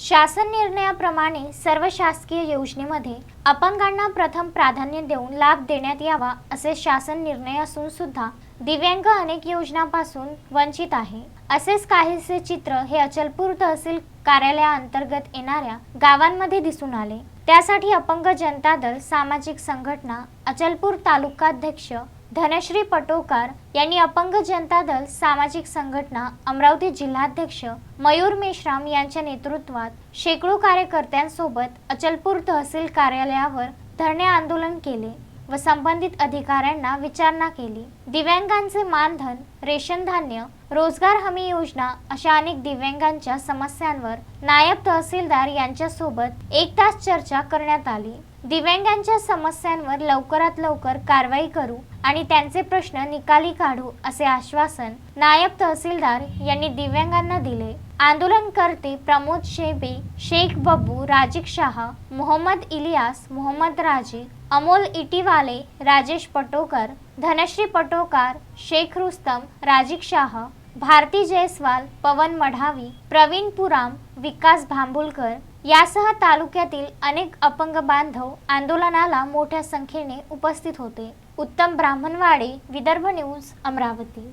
शासन निर्णयाप्रमाणे सर्व शासकीय योजनेमध्ये अपंगांना प्रथम प्राधान्य देऊन लाभ देण्यात यावा असे शासन निर्णय असून सुद्धा दिव्यांग अनेक योजनांपासून वंचित आहे. असेच काहीसे चित्र हे अचलपूर तहसील कार्यालयाअंतर्गत येणाऱ्या गावांमध्ये दिसून आले. त्यासाठी अपंग जनता दल सामाजिक संघटना अचलपूर तालुकाध्यक्ष धनश्री पटोकार यांनी अपंग जनता दल सामाजिक संघटना अमरावती जिल्हाध्यक्ष मयूर मेश्राम यांच्या नेतृत्वात शेकडो कार्यकर्त्यांसोबत अचलपूर तहसील कार्यालयावर धरणे आंदोलन केले व संबंधित अधिकाऱ्यांना विचारणा केली. दिव्यांगांचे मानधन रेशन धान्य रोजगार हमी योजना अशा अनेक दिव्यांगांच्या समस्यांवर नायब तहसीलदार यांच्यासोबत एक तास चर्चा करण्यात आली. दिव्यांगांच्या समस्यांवर लवकरात लवकर कारवाई करू आणि त्यांचे प्रश्न निकाली काढू असे आश्वासन नायब तहसीलदार यांनी दिव्यांगांना दिले. आंदोलनकर्ते प्रमोद शेबे शेख बब्बू राजिक शाह मोहम्मद इलियास मोहम्मद राजे अमोल इटीवाले राजेश पटोकर धनश्री पटोकार शेख रुस्तम राजिक शाह भारती जयस्वाल पवन मढावी प्रवीण पुराम विकास भांबुलकर यासह तालुक्यातील अनेक अपंग बांधव आंदोलनाला मोठ्या संख्येने उपस्थित होते. उत्तम ब्राह्मणवाडे विदर्भ न्यूज अमरावती.